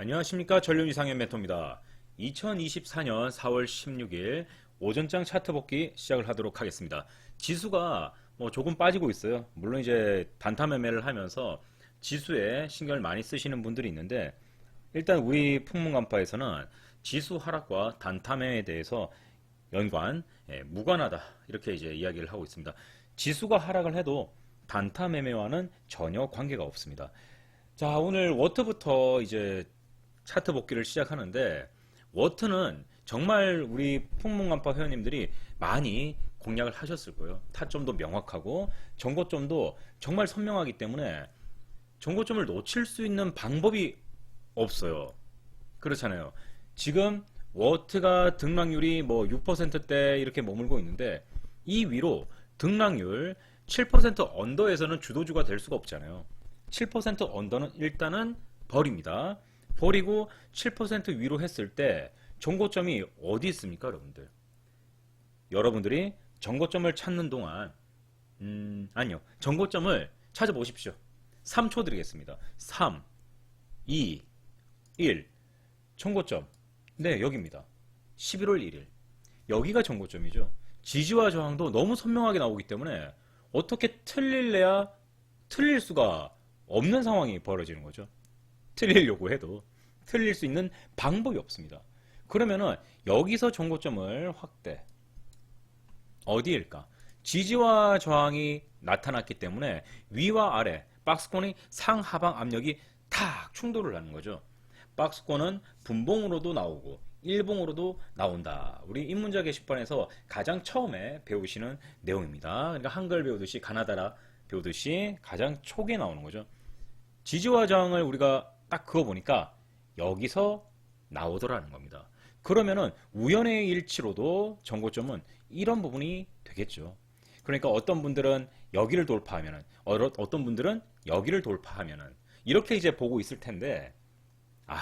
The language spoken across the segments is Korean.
안녕하십니까 전륜 이상현 멘토입니다. 2024년 4월 16일 오전장 차트 복귀 시작을 하도록 하겠습니다. 지수가 뭐 조금 빠지고 있어요. 물론 이제 단타 매매를 하면서 지수에 신경을 많이 쓰시는 분들이 있는데 일단 우리 풍문간파에서는 지수 하락과 단타 매매에 대해서 연관, 예, 무관하다 이렇게 이제 이야기를 하고 있습니다. 지수가 하락을 해도 단타 매매와는 전혀 관계가 없습니다. 자, 오늘 워트부터 이제 차트 복귀를 시작하는데 워트는 정말 우리 풍문간파 회원님들이 많이 공략을 하셨을 거예요. 타점도 명확하고 정고점도 정말 선명하기 때문에 정고점을 놓칠 수 있는 방법이 없어요. 그렇잖아요. 지금 워트가 등락률이 뭐 6%대 이렇게 머물고 있는데 이 위로 등락률 7% 언더에서는 주도주가 될 수가 없잖아요. 7% 언더는 일단은 버립니다. 버리고 7% 위로 했을 때 정고점이 어디 있습니까, 여러분들? 여러분들이 정고점을 찾는 동안 음, 아니요. 정고점을 찾아보십시오. 3초 드리겠습니다. 3 2 1 정고점. 네, 여기입니다. 11월 1일. 여기가 정고점이죠. 지지와 저항도 너무 선명하게 나오기 때문에 어떻게 틀릴래야 틀릴 수가 없는 상황이 벌어지는 거죠. 틀리려고 해도 틀릴 수 있는 방법이 없습니다. 그러면은 여기서 정고점을 확대. 어디일까? 지지와 저항이 나타났기 때문에 위와 아래 박스권의 상하방 압력이 탁 충돌을 하는 거죠. 박스권은 분봉으로도 나오고 일봉으로도 나온다. 우리 인문자 게시판에서 가장 처음에 배우시는 내용입니다. 그러니까 한글 배우듯이 가나다라 배우듯이 가장 초기에 나오는 거죠. 지지와 저항을 우리가 딱 그어 보니까 여기서 나오더라는 겁니다. 그러면은 우연의 일치로도 정고점은 이런 부분이 되겠죠. 그러니까 어떤 분들은 여기를 돌파하면은 어- 어떤 분들은 여기를 돌파하면은 이렇게 이제 보고 있을 텐데 아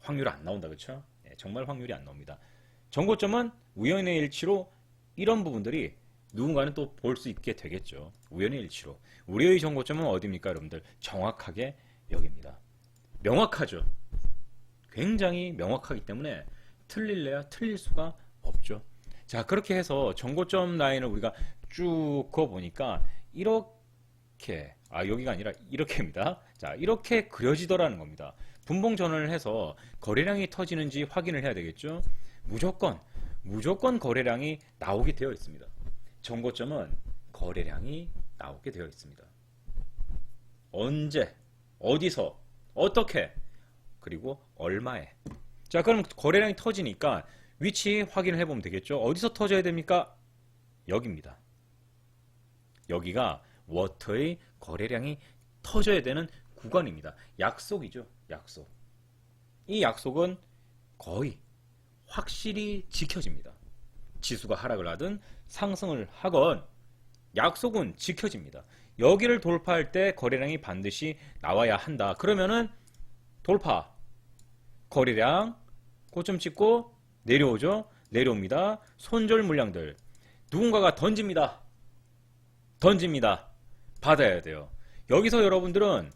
확률 안 나온다 그렇죠? 정말 확률이 안 나옵니다. 정고점은 우연의 일치로 이런 부분들이 누군가는 또 볼 수 있게 되겠죠. 우연의 일치로 우리의 정고점은 어디입니까, 여러분들? 정확하게 여기입니다. 명확하죠. 굉장히 명확하기 때문에 틀릴래야 틀릴 수가 없죠. 자, 그렇게 해서 정고점 라인을 우리가 쭉 그어 보니까 이렇게 아, 여기가 아니라 이렇게입니다. 자, 이렇게 그려지더라는 겁니다. 분봉 전환을 해서 거래량이 터지는지 확인을 해야 되겠죠. 무조건 무조건 거래량이 나오게 되어 있습니다. 정고점은 거래량이 나오게 되어 있습니다. 언제, 어디서, 어떻게, 그리고 얼마에. 자, 그럼 거래량이 터지니까 위치 확인을 해보면 되겠죠. 어디서 터져야 됩니까? 여기입니다. 여기가 워터의 거래량이 터져야 되는 구간입니다. 약속이죠. 약속. 이 약속은 거의 확실히 지켜집니다. 지수가 하락을 하든 상승을 하건 약속은 지켜집니다. 여기를 돌파할 때 거래량이 반드시 나와야 한다. 그러면은 돌파. 거래량 고점 찍고 내려오죠. 내려옵니다. 손절 물량들 누군가가 던집니다. 던집니다. 받아야 돼요. 여기서 여러분들은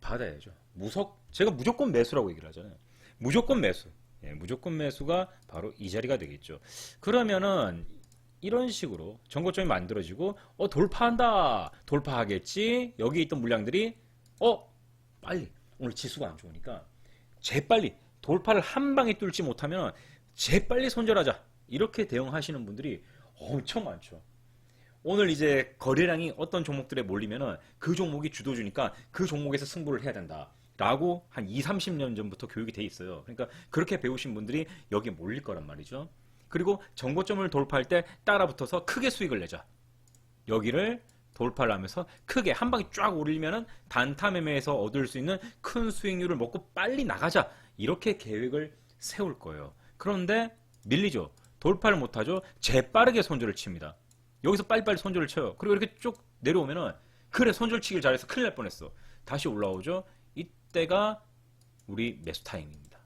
받아야죠. 무석 제가 무조건 매수라고 얘기를 하잖아요. 무조건 매수. 예, 무조건 매수가 바로 이 자리가 되겠죠. 그러면은 이런 식으로 정고점이 만들어지고 어 돌파한다. 돌파하겠지. 여기 있던 물량들이 어 빨리 오늘 지수가 안 좋으니까 재빨리 돌파를 한 방에 뚫지 못하면 재빨리 손절하자. 이렇게 대응하시는 분들이 엄청 많죠. 오늘 이제 거래량이 어떤 종목들에 몰리면은 그 종목이 주도주니까 그 종목에서 승부를 해야 된다. 라고 한 2, 30년 전부터 교육이 돼 있어요. 그러니까 그렇게 배우신 분들이 여기에 몰릴 거란 말이죠. 그리고 정고점을 돌파할 때 따라 붙어서 크게 수익을 내자. 여기를 돌파를 하면서 크게 한 방에 쫙 오르면은 단타 매매에서 얻을 수 있는 큰 수익률을 먹고 빨리 나가자. 이렇게 계획을 세울 거예요. 그런데 밀리죠. 돌파를 못하죠. 재빠르게 손절을 칩니다. 여기서 빨리빨리 손절을 쳐요. 그리고 이렇게 쭉 내려오면은 그래 손절 치길 잘해서 큰일 날 뻔했어. 다시 올라오죠. 이때가 우리 매수 타이밍입니다.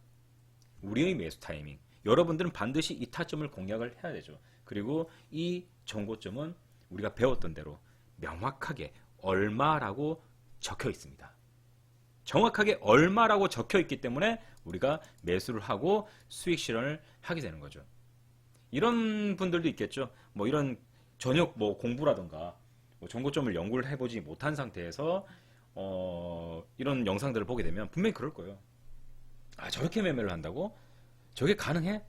우리의 매수 타이밍. 여러분들은 반드시 이 타점을 공략을 해야 되죠. 그리고 이 정고점은 우리가 배웠던 대로 명확하게 얼마라고 적혀 있습니다. 정확하게 얼마라고 적혀 있기 때문에 우리가 매수를 하고 수익 실현을 하게 되는 거죠. 이런 분들도 있겠죠. 뭐 이런 저녁 뭐 공부라던가 뭐 정보점을 연구를 해보지 못한 상태에서 어 이런 영상들을 보게 되면 분명히 그럴 거예요. 아 저렇게 매매를 한다고? 저게 가능해?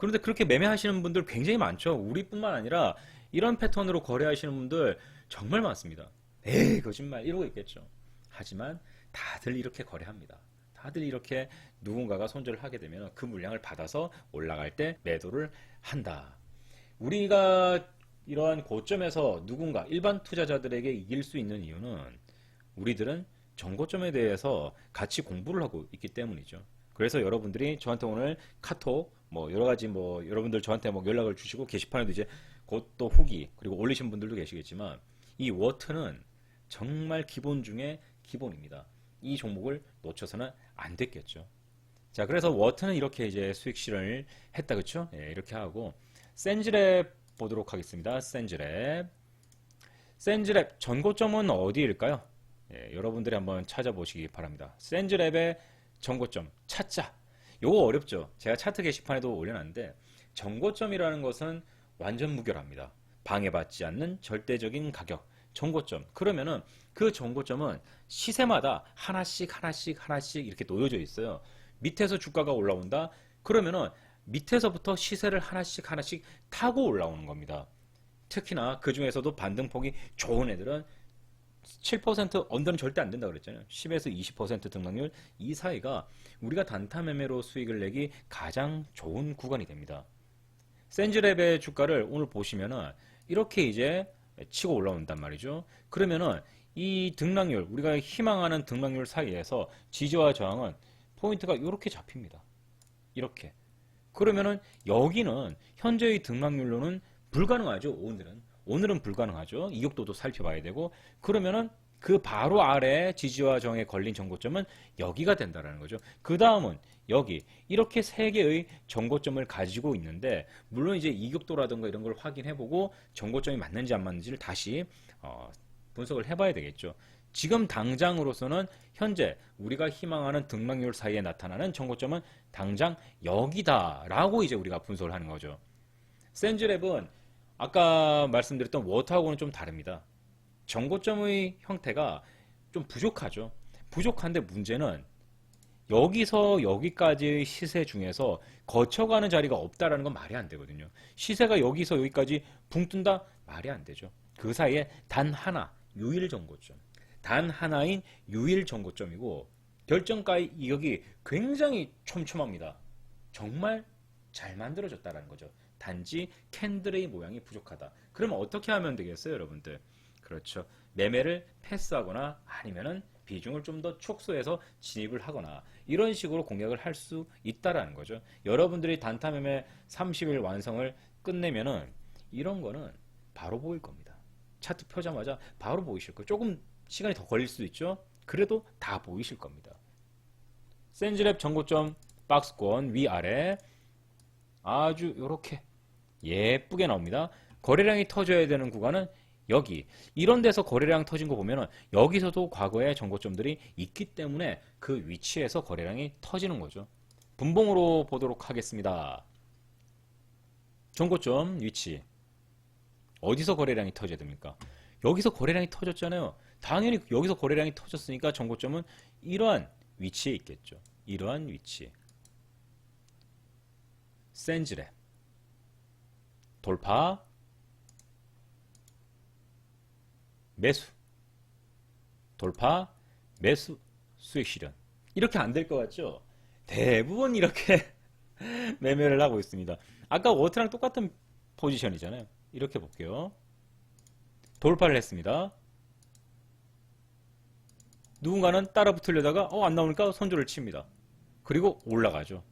그런데 그렇게 매매하시는 분들 굉장히 많죠. 우리뿐만 아니라 이런 패턴으로 거래하시는 분들 정말 많습니다. 에이 거짓말 이러고 있겠죠. 하지만 다들 이렇게 거래합니다. 다들 이렇게 누군가가 손절을 하게 되면 그 물량을 받아서 올라갈 때 매도를 한다. 우리가 이러한 고점에서 누군가 일반 투자자들에게 이길 수 있는 이유는 우리들은 정고점에 대해서 같이 공부를 하고 있기 때문이죠. 그래서 여러분들이 저한테 오늘 카톡 뭐 여러 가지 뭐 여러분들 저한테 뭐 연락을 주시고 게시판에도 이제 곧 또 후기 그리고 올리신 분들도 계시겠지만 이 워트는 정말 기본 중에 기본입니다. 이 종목을 놓쳐서는 안 됐겠죠. 자, 그래서 워트는 이렇게 이제 수익 실현을 했다, 그쵸? 예, 이렇게 하고, 센즈랩 보도록 하겠습니다. 센즈랩. 센즈랩 전고점은 어디일까요? 예, 여러분들이 한번 찾아보시기 바랍니다. 센즈랩의 전고점 찾자. 요거 어렵죠? 제가 차트 게시판에도 올려놨는데, 전고점이라는 것은 완전 무결합니다. 방해받지 않는 절대적인 가격. 전고점. 그러면은 그 전고점은 시세마다 하나씩 하나씩 하나씩 이렇게 놓여져 있어요. 밑에서 주가가 올라온다. 그러면은 밑에서부터 시세를 하나씩 하나씩 타고 올라오는 겁니다. 특히나 그 중에서도 반등폭이 좋은 애들은 7% 언더는 절대 안 된다 그랬잖아요. 10에서 20% 등락률 이 사이가 우리가 단타 매매로 수익을 내기 가장 좋은 구간이 됩니다. 센즈랩의 주가를 오늘 보시면은 이렇게 이제 치고 올라온단 말이죠. 그러면은 이 등락률, 우리가 희망하는 등락률 사이에서 지지와 저항은 포인트가 이렇게 잡힙니다. 이렇게. 그러면은 여기는 현재의 등락률로는 불가능하죠. 오늘은. 오늘은 불가능하죠. 이격도도 살펴봐야 되고 그러면은 그 바로 아래 지지와 저항에 걸린 정고점은 여기가 된다라는 거죠. 그 다음은 여기 이렇게 세 개의 정고점을 가지고 있는데 물론 이제 이격도라든가 이런 걸 확인해보고 정고점이 맞는지 안 맞는지를 다시 어, 분석을 해봐야 되겠죠. 지금 당장으로서는 현재 우리가 희망하는 등락률 사이에 나타나는 정고점은 당장 여기다라고 이제 우리가 분석을 하는 거죠. 센즈랩은 아까 말씀드렸던 워터하고는 좀 다릅니다. 정고점의 형태가 좀 부족하죠. 부족한데 문제는 여기서 여기까지의 시세 중에서 거쳐가는 자리가 없다라는 건 말이 안 되거든요. 시세가 여기서 여기까지 붕 뜬다? 말이 안 되죠. 그 사이에 단 하나, 유일 정고점. 단 하나인 유일 정고점이고 결정가의 이격이 굉장히 촘촘합니다. 정말 잘 만들어졌다라는 거죠. 단지 캔들의 모양이 부족하다. 그러면 어떻게 하면 되겠어요, 여러분들? 그렇죠. 매매를 패스하거나 아니면은 비중을 좀 더 축소해서 진입을 하거나 이런 식으로 공략을 할 수 있다라는 거죠. 여러분들이 단타 매매 30일 완성을 끝내면은 이런 거는 바로 보일 겁니다. 차트 펴자마자 바로 보이실 거예요. 조금 시간이 더 걸릴 수도 있죠. 그래도 다 보이실 겁니다. 센즈랩 전고점 박스권 위아래 아주 이렇게 예쁘게 나옵니다. 거래량이 터져야 되는 구간은 여기 이런 데서 거래량 터진 거 보면은 여기서도 과거에 정고점들이 있기 때문에 그 위치에서 거래량이 터지는 거죠. 분봉으로 보도록 하겠습니다. 정고점 위치 어디서 거래량이 터져야 됩니까? 여기서 거래량이 터졌잖아요. 당연히 여기서 거래량이 터졌으니까 정고점은 이러한 위치에 있겠죠. 이러한 위치. 센즈랩 돌파 매수 돌파 매수 수익 실현 이렇게 안 될 것 같죠? 대부분 이렇게 매매를 하고 있습니다. 아까 워트랑 똑같은 포지션이잖아요. 이렇게 볼게요. 돌파를 했습니다. 누군가는 따라 붙으려다가 어 안 나오니까 손절을 칩니다. 그리고 올라가죠.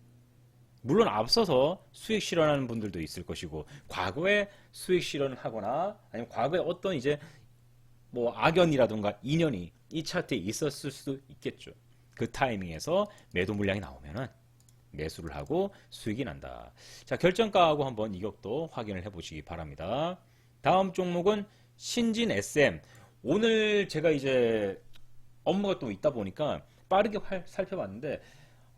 물론 앞서서 수익 실현하는 분들도 있을 것이고 과거에 수익 실현을 하거나 아니면 과거에 어떤 이제 뭐 악연이라든가 인연이 이 차트에 있었을 수도 있겠죠. 그 타이밍에서 매도 물량이 나오면은 매수를 하고 수익이 난다. 자, 결정가하고 한번 이격도 확인을 해 보시기 바랍니다. 다음 종목은 신진 SM. 오늘 제가 이제 업무가 또 있다 보니까 빠르게 활- 살펴봤는데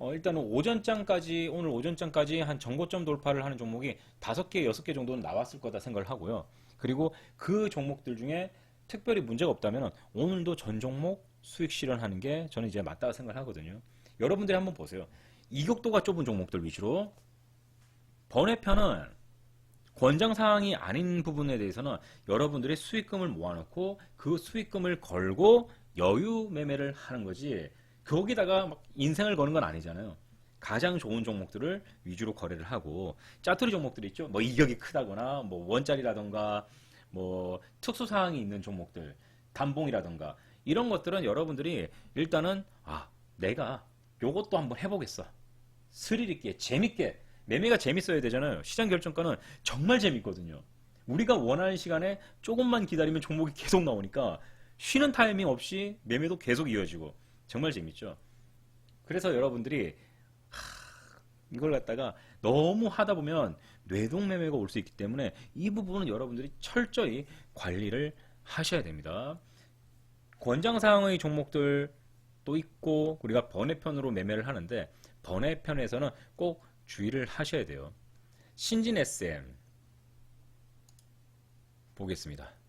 어, 일단은 오전장까지 오늘 오전장까지 한 정고점 돌파를 하는 종목이 다섯 개, 여섯 개 정도는 나왔을 거다 생각을 하고요. 그리고 그 종목들 중에 특별히 문제가 없다면 오늘도 전 종목 수익 실현하는 게 저는 이제 맞다고 생각을 하거든요. 여러분들이 한번 보세요. 이격도가 좁은 종목들 위주로 번외편은 권장 사항이 아닌 부분에 대해서는 여러분들이 수익금을 모아놓고 그 수익금을 걸고 여유 매매를 하는 거지 거기다가 막 인생을 거는 건 아니잖아요. 가장 좋은 종목들을 위주로 거래를 하고 짜투리 종목들 있죠. 뭐 이격이 크다거나 뭐 원짜리라던가 뭐 특수 사항이 있는 종목들, 단봉이라던가 이런 것들은 여러분들이 일단은 아 내가 요것도 한번 해 보겠어. 스릴 있게 재밌게 매매가 재밌어야 되잖아요. 시장 결정가는 정말 재밌거든요. 우리가 원하는 시간에 조금만 기다리면 종목이 계속 나오니까 쉬는 타이밍 없이 매매도 계속 이어지고 정말 재밌죠. 그래서 여러분들이 하, 이걸 갖다가 너무 하다 보면 뇌동 매매가 올 수 있기 때문에 이 부분은 여러분들이 철저히 관리를 하셔야 됩니다. 권장사항의 종목들 또 있고 우리가 번외편으로 매매를 하는데 번외편에서는 꼭 주의를 하셔야 돼요. 신진 SM 보겠습니다.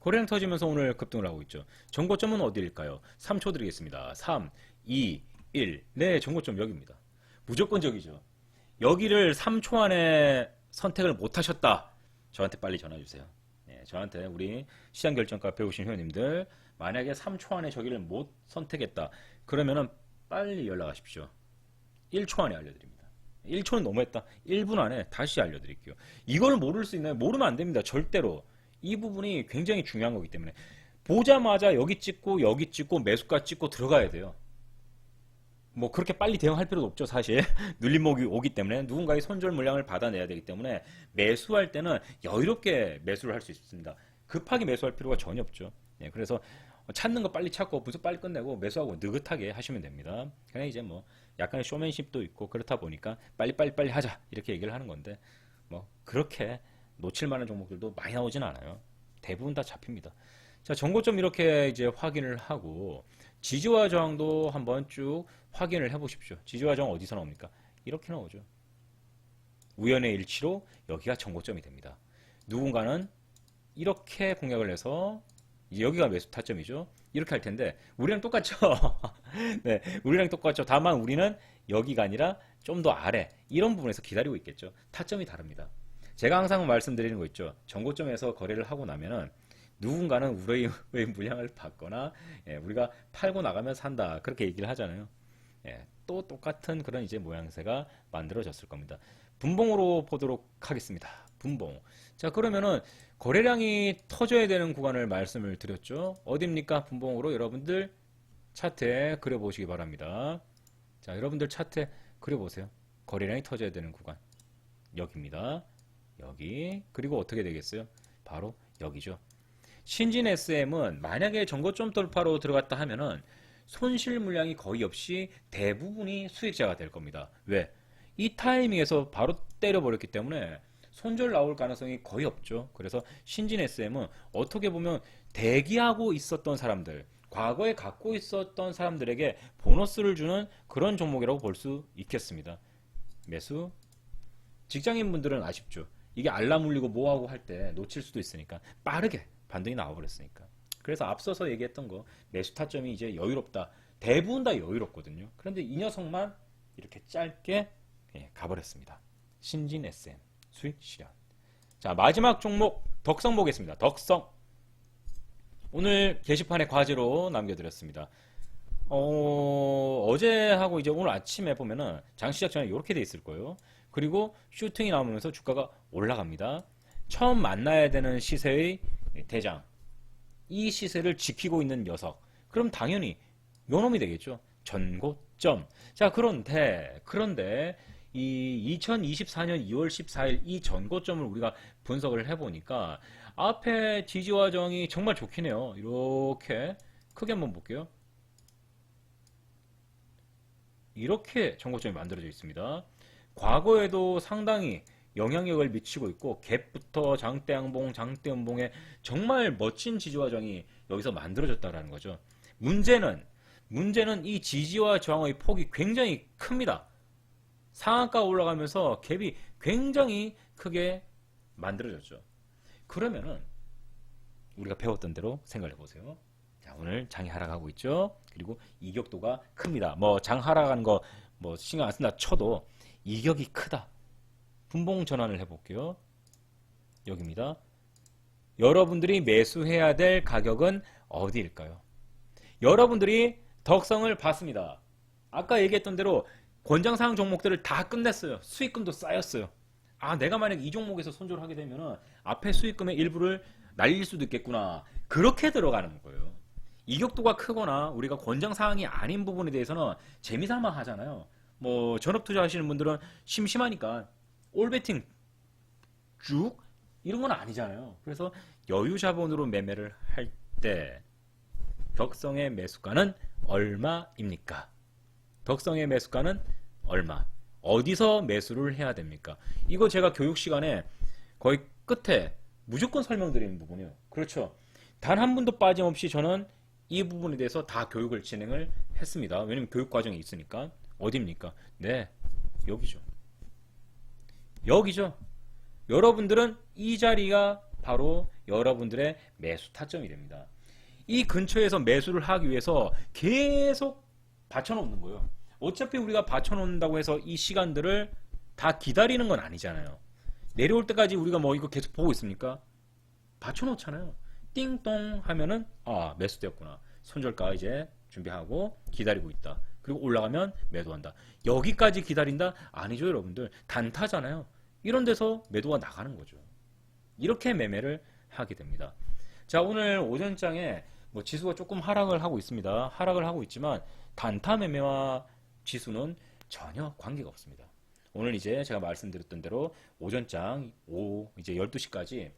거래량 터지면서 오늘 급등을 하고 있죠. 정고점은 어디일까요? 3초 드리겠습니다. 3, 2, 1. 네, 정고점 여기입니다. 무조건적이죠. 여기를 3초 안에 선택을 못 하셨다. 저한테 빨리 전화 주세요. 네, 저한테 우리 시장 결정가 배우신 회원님들 만약에 3초 안에 저기를 못 선택했다. 그러면은 빨리 연락하십시오. 1초 안에 알려드립니다. 1초는 너무했다. 1분 안에 다시 알려드릴게요. 이걸 모를 수 있나요? 모르면 안 됩니다. 절대로. 이 부분이 굉장히 중요한 거기 때문에. 보자마자 여기 찍고 여기 찍고 매수가 찍고 들어가야 돼요. 뭐 그렇게 빨리 대응할 필요도 없죠 사실. 눌림목이 오기 때문에 누군가의 손절 물량을 받아내야 되기 때문에 매수할 때는 여유롭게 매수를 할 수 있습니다. 급하게 매수할 필요가 전혀 없죠. 네, 그래서 찾는 거 빨리 찾고 분석 빨리 끝내고 매수하고 느긋하게 하시면 됩니다. 그냥 이제 뭐 약간의 쇼맨십도 있고 그렇다 보니까 빨리 빨리 빨리 하자. 이렇게 얘기를 하는 건데 뭐 그렇게 놓칠 만한 종목들도 많이 나오진 않아요 대부분 다 잡힙니다 자 정고점 이렇게 이제 확인을 하고 지지와 저항도 한번 쭉 확인을 해 보십시오. 지지와 저항 어디서 나옵니까? 이렇게 나오죠. 우연의 일치로 여기가 정고점이 됩니다. 누군가는 이렇게 공략을 해서 여기가 매수 타점이죠. 이렇게 할 텐데 우리랑 똑같죠. 네, 우리랑 똑같죠. 다만 우리는 여기가 아니라 좀 더 아래 이런 부분에서 기다리고 있겠죠. 타점이 다릅니다. 제가 항상 말씀드리는 거 있죠. 정고점에서 거래를 하고 나면은 누군가는 우리의 물량을 받거나 예, 우리가 팔고 나가면 산다 그렇게 얘기를 하잖아요. 예, 또 똑같은 그런 이제 모양새가 만들어졌을 겁니다. 분봉으로 보도록 하겠습니다. 분봉. 자 그러면은 거래량이 터져야 되는 구간을 말씀을 드렸죠. 어딥니까? 분봉으로 여러분들 차트에 그려보시기 바랍니다. 자 여러분들 차트에 그려보세요. 거래량이 터져야 되는 구간 여기입니다. 여기 그리고 어떻게 되겠어요? 바로 여기죠. 신진 SM은 만약에 정고점 돌파로 들어갔다 하면은 손실 물량이 거의 없이 대부분이 수익자가 될 겁니다. 왜? 이 타이밍에서 바로 때려버렸기 때문에 손절 나올 가능성이 거의 없죠. 그래서 신진 SM은 어떻게 보면 대기하고 있었던 사람들, 과거에 갖고 있었던 사람들에게 보너스를 주는 그런 종목이라고 볼 수 있겠습니다. 매수. 직장인분들은 아쉽죠. 이게 알람 울리고 뭐하고 할 때 놓칠 수도 있으니까 빠르게 반등이 나와버렸으니까. 그래서 앞서서 얘기했던 거 매수 타점이 이제 여유롭다. 대부분 다 여유롭거든요. 그런데 이 녀석만 이렇게 짧게 예, 가버렸습니다. 신진 SM 수익 실현. 자 마지막 종목 덕성 보겠습니다. 덕성 오늘 게시판에 과제로 남겨드렸습니다. 어, 어제하고 이제 오늘 아침에 보면은 장 시작 전에 이렇게 돼 있을 거예요. 그리고 슈팅이 나오면서 주가가 올라갑니다. 처음 만나야 되는 시세의 대장. 이 시세를 지키고 있는 녀석. 그럼 당연히 요놈이 되겠죠. 전고점. 자, 그런데, 그런데, 이 2024년 2월 14일 이 전고점을 우리가 분석을 해보니까 앞에 지지와 저항이 정말 좋긴 해요. 이렇게 크게 한번 볼게요. 이렇게 전고점이 만들어져 있습니다. 과거에도 상당히 영향력을 미치고 있고 갭부터 장대 양봉, 장대 음봉에 정말 멋진 지지와 정이 여기서 만들어졌다라는 거죠. 문제는 문제는 이 지지와 저항의 폭이 굉장히 큽니다. 상한가 올라가면서 갭이 굉장히 크게 만들어졌죠. 그러면은 우리가 배웠던 대로 생각해 보세요. 자, 오늘 장이 하락하고 있죠. 그리고 이격도가 큽니다. 뭐 장 하락하는 거 뭐 신경 안 쓴다 쳐도 이격이 크다. 분봉 전환을 해볼게요. 여기입니다. 여러분들이 매수해야 될 가격은 어디일까요? 여러분들이 덕성을 봤습니다. 아까 얘기했던 대로 권장사항 종목들을 다 끝냈어요. 수익금도 쌓였어요. 아, 내가 만약 이 종목에서 손절을 하게 되면은 앞에 수익금의 일부를 날릴 수도 있겠구나. 그렇게 들어가는 거예요. 이격도가 크거나 우리가 권장사항이 아닌 부분에 대해서는 재미삼아 하잖아요. 뭐 전업 투자 하시는 분들은 심심하니까 올베팅 쭉 이런 건 아니잖아요. 그래서 여유 자본으로 매매를 할때 덕성의 매수가는 얼마입니까? 덕성의 매수가는 얼마? 어디서 매수를 해야 됩니까? 이거 제가 교육 시간에 거의 끝에 무조건 설명드리는 부분이에요. 그렇죠. 단 한 분도 빠짐없이 저는 이 부분에 대해서 다 교육을 진행을 했습니다. 왜냐면 교육 과정이 있으니까. 어디입니까? 네, 여기죠. 여기죠. 여러분들은 이 자리가 바로 여러분들의 매수 타점이 됩니다. 이 근처에서 매수를 하기 위해서 계속 받쳐놓는 거예요. 어차피 우리가 받쳐놓는다고 해서 이 시간들을 다 기다리는 건 아니잖아요. 내려올 때까지 우리가 뭐 이거 계속 보고 있습니까? 받쳐놓잖아요. 띵동 하면은 아 매수되었구나. 손절가 이제 준비하고 기다리고 있다. 그리고 올라가면 매도한다. 여기까지 기다린다? 아니죠, 여러분들. 단타잖아요. 이런 데서 매도가 나가는 거죠. 이렇게 매매를 하게 됩니다. 자, 오늘 오전장에 뭐 지수가 조금 하락을 하고 있습니다. 하락을 하고 있지만 단타 매매와 지수는 전혀 관계가 없습니다. 오늘 이제 제가 말씀드렸던 대로 오전장 오후 이제 12시까지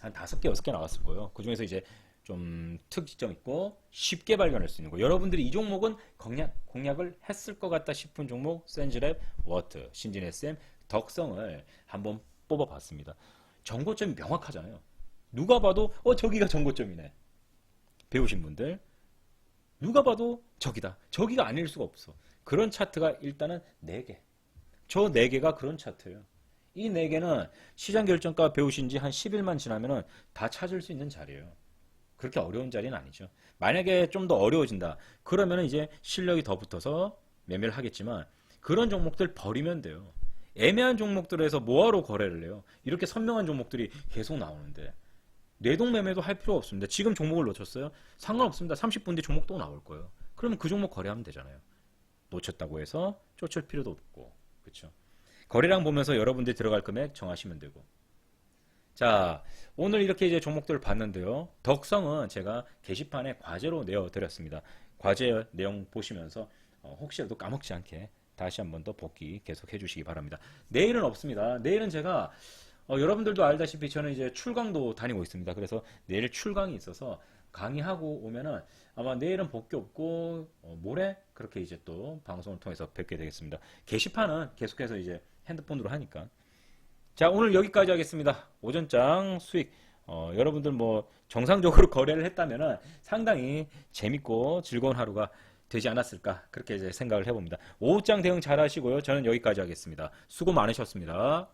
한 다섯 개, 여섯 개 나갔을 거예요. 그 중에서 이제 좀 특이점 있고 쉽게 발견할 수 있는 거. 여러분들이 이 종목은 공략, 공략을 했을 것 같다 싶은 종목, 센즈랩, 워트, 신진 SM, 덕성을 한번 뽑아봤습니다. 정고점이 명확하잖아요. 누가 봐도 어 저기가 정고점이네. 배우신 분들 누가 봐도 저기다. 저기가 아닐 수가 없어. 그런 차트가 일단은 4개. 저 4개가 그런 차트예요. 이 4개는 시장 결정가 배우신 지 한 10일만 지나면은 다 찾을 수 있는 자리예요. 그렇게 어려운 자리는 아니죠. 만약에 좀 더 어려워진다. 그러면 이제 실력이 더 붙어서 매매를 하겠지만 그런 종목들 버리면 돼요. 애매한 종목들에서 뭐하러 거래를 해요? 이렇게 선명한 종목들이 계속 나오는데 뇌동 매매도 할 필요 없습니다. 지금 종목을 놓쳤어요? 상관없습니다. 30분 뒤 종목 또 나올 거예요. 그러면 그 종목 거래하면 되잖아요. 놓쳤다고 해서 쫓을 필요도 없고 그렇죠. 거래량 보면서 여러분들이 들어갈 금액 정하시면 되고 자, 오늘 이렇게 이제 종목들을 봤는데요. 덕성은 제가 게시판에 과제로 내어드렸습니다. 과제 내용 보시면서 어, 혹시라도 까먹지 않게 다시 한 번 더 복귀 계속 해 주시기 바랍니다. 내일은 없습니다. 내일은 제가 어, 여러분들도 알다시피 저는 이제 출강도 다니고 있습니다. 그래서 내일 출강이 있어서 강의하고 오면은 아마 내일은 복귀 없고 어, 모레 그렇게 이제 또 방송을 통해서 뵙게 되겠습니다. 게시판은 계속해서 이제 핸드폰으로 하니까 자, 오늘 여기까지 하겠습니다. 오전장 수익. 어, 여러분들 뭐 정상적으로 거래를 했다면은 상당히 재밌고 즐거운 하루가 되지 않았을까 그렇게 이제 생각을 해봅니다. 오후장 대응 잘 하시고요. 저는 여기까지 하겠습니다. 수고 많으셨습니다.